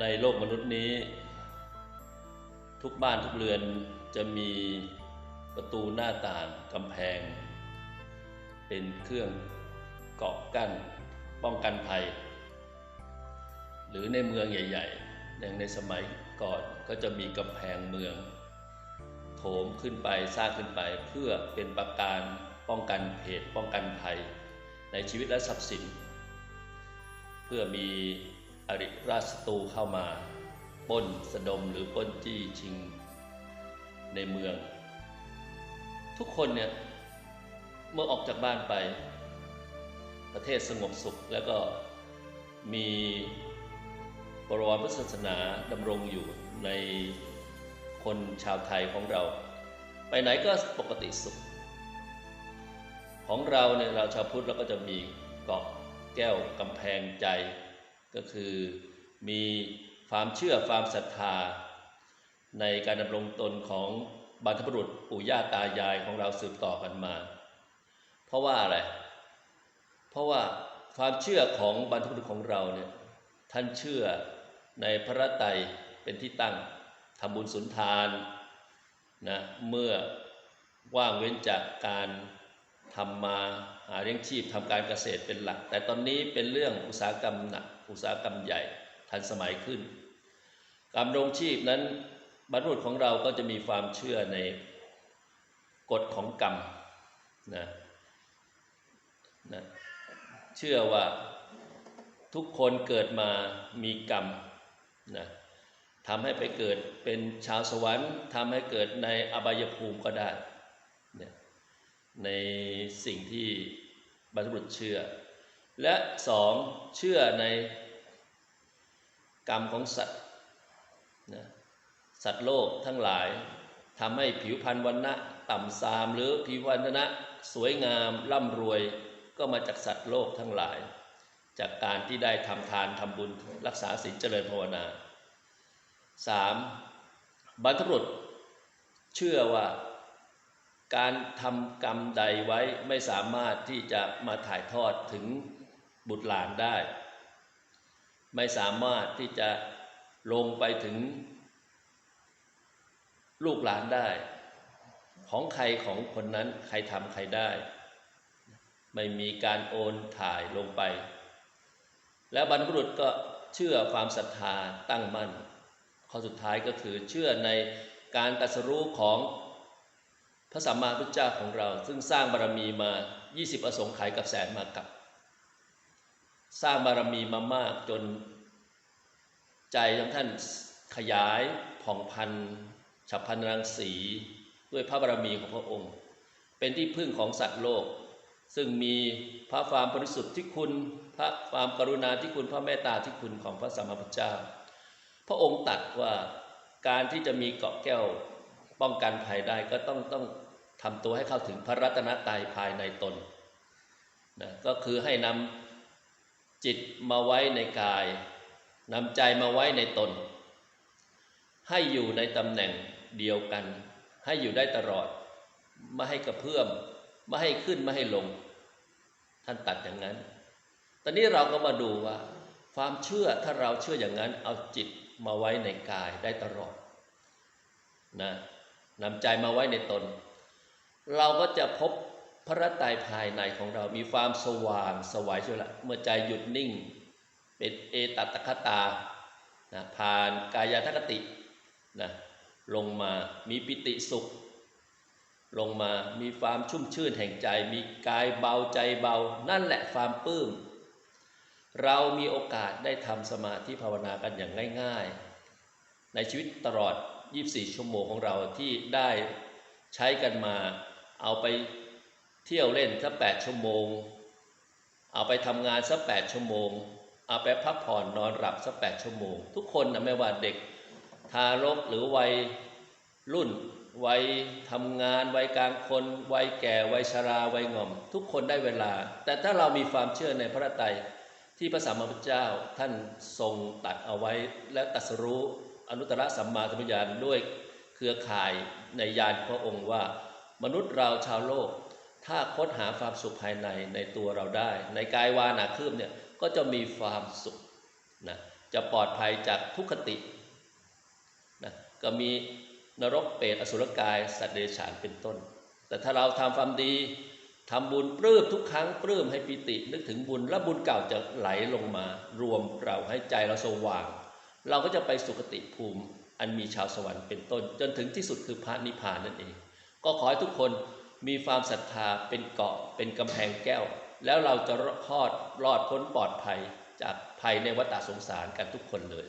ในโลกมนุษย์นี้ ทุกบ้านทุกเรือนจะมีประตูหน้าต่างกำแพง เป็นเครื่องเกาะกั้นป้องกันภัย หรือในเมืองใหญ่ ๆ อย่างในสมัยก่อนก็จะมีกำแพงเมืองโถมขึ้นไปสร้างขึ้นไปเพื่อเป็นประการป้องกันเหตุป้องกันภัย ในชีวิตและทรัพย์สิน เพื่อมี อริราชศัตรูเข้ามาป้นสะดมหรือป้นจี้ชิงในเมือง ทุกคนเนี่ยเมื่อออกจากบ้านไป ประเทศสงบสุขแล้วก็มีบรมพุทธศาสนาดำรงอยู่ในคนชาวไทยของเรา ไปไหนก็ปกติสุข ของเราเนี่ยเราชาวพุทธเราก็จะมีเกาะแก้วกำแพงใจ ก็คือมีความเชื่อความศรัทธา ในการดำรงตนของบรรพบุรุษปู่ย่าตายายของเราสืบต่อกันมา เพราะว่าอะไร เพราะว่าความเชื่อของบรรพบุรุษของเราเนี่ยท่านเชื่อในพระไตรเป็นที่ตั้งทำบุญสุนทานนะเมื่อว่างเว้นจากการ ทำมาหาเลี้ยงชีพทำการเกษตรเป็นหลัก แต่ตอนนี้เป็นเรื่องอุตสาหกรรมหนักอุตสาหกรรมใหญ่ทันสมัยขึ้น การดำรงชีพนั้นบรรพบุรุษของเราก็จะมีความเชื่อในกฎของกรรมนะนะเชื่อว่าทุกคนเกิดมามีกรรมนะทำให้ไปเกิดเป็นชาวสวรรค์ทำให้เกิดในอบายภูมิก็ได้เนี่ย ในสิ่งที่บรรพบุรุษเชื่อ และสองเชื่อในกรรมของสัตว์นะสัตว์โลกทั้งหลายทำให้ผิวพรรณวันณะต่ำซามหรือผิวพรรณนะสวยงามร่ำรวยก็มาจากสัตว์โลกทั้งหลาย จากการที่ได้ทำทานทำบุญรักษาศีลเจริญภาวนาสามบรรพบุรุษเชื่อว่า การทำกรรมใดไว้ไม่สามารถที่จะมาถ่ายทอดถึงบุตรหลานได้ ไม่สามารถที่จะลงไปถึง ลูกหลานได้ ของใครของคนนั้นใครทำใครได้ ไม่มีการโอนถ่ายลงไป แล้วบรรพบุรุษก็เชื่อความศรัทธาตั้งมั่นข้อสุดท้ายก็คือเชื่อในการตรัสรู้ของ พระสัมมาพุทธเจ้าของเรา ซึ่งสร้างบารมีมา 20 อสงไขยกับแสนมากับ สร้างบารมีมามากจนใจของท่านขยายผ่องพันฉับพันรังสีด้วยพระบารมีของพระองค์ เป็นที่พึ่งของสัตว์โลก ซึ่งมีพระความบริสุทธิ์ที่คุณ พระความกรุณาที่คุณพระเมตตาที่คุณของพระสัมมาพุทธเจ้า พระองค์ตัดว่าการที่จะมีเกาะแก้วป้องกันภัยได้ก็ต้องต้อง ทำตัวให้เข้าถึงพระรัตนตรัยภายในตนนะก็คือให้นำจิตมาไว้ในกายนำใจมาไว้ในตน ให้อยู่ในตำแหน่งเดียวกัน ให้อยู่ได้ตลอด ไม่ให้กระเพื่อมไม่ให้ขึ้นไม่ให้ลง ท่านตัดอย่างนั้น ตอนนี้เราก็มาดูว่า ความเชื่อถ้าเราเชื่ออย่างนั้น เอาจิตมาไว้ในกายได้ตลอดนะนำใจมาไว้ในตน เราก็จะพบพระไตรภายในของเรามีความสว่างสวัยเชียวละเมื่อใจหยุดนิ่ง เป็นเอตัตคตานะผ่านกายทัคตินะลงมามีปิติสุข ลงมามีความชุ่มชื่นแห่งใจ มีกายเบาใจเบา นั่นแหละความปลื้มเรามีโอกาสได้ทำสมาธิภาวนากันอย่างง่าย ๆ ในชีวิตตลอด 24 ชั่วโมงของเราที่ได้ใช้กันมา เอาไปเที่ยวเล่นสัก8ชั่วโมง เอาไปทำงานสัก8ชั่วโมง เอาไปพักผ่อนนอนหลับสัก8ชั่วโมง ทุกคนนะไม่ว่าเด็กทารกหรือวัยรุ่น วัยทำงาน วัยกลางคน วัยแก่ วัยชรา วัยงอม ทุกคนได้เวลา แต่ถ้าเรามีความเชื่อในพระไตรที่พระสัมมาสัมพุทธเจ้าท่านทรงตัดเอาไว้และตรัสรู้อนุตตรสัมมาสัมพุทธญาณด้วยเครือข่ายในญาณพระองค์ว่า มนุษย์เราชาวโลก ถ้าค้นหาความสุขภายในในตัวเราได้ ในกายวานาคืบเนี่ยก็จะมีความสุขนะจะปลอดภัยจากทุกขตินะก็มีนรกเปรตอสุรกาย สัตว์เดรัจฉานเป็นต้น แต่ถ้าเราทำความดีทำบุญปลื้มทุกครั้งปลื้มให้ปิติ นึกถึงบุญและบุญเก่าจะไหลลงมา รวมเราให้ใจเราสว่าง เราก็จะไปสุคติภูมิ อันมีชาวสวรรค์เป็นต้น จนถึงที่สุดคือพระนิพพานนั่นเอง ก็ขอให้ทุกคนมีความศรัทธาเป็นเกาะเป็นกำแพงแก้ว แล้วเราจะรอดรอดพ้นปลอดภัยจากภัยในวัฏสงสารกันทุกคนเลย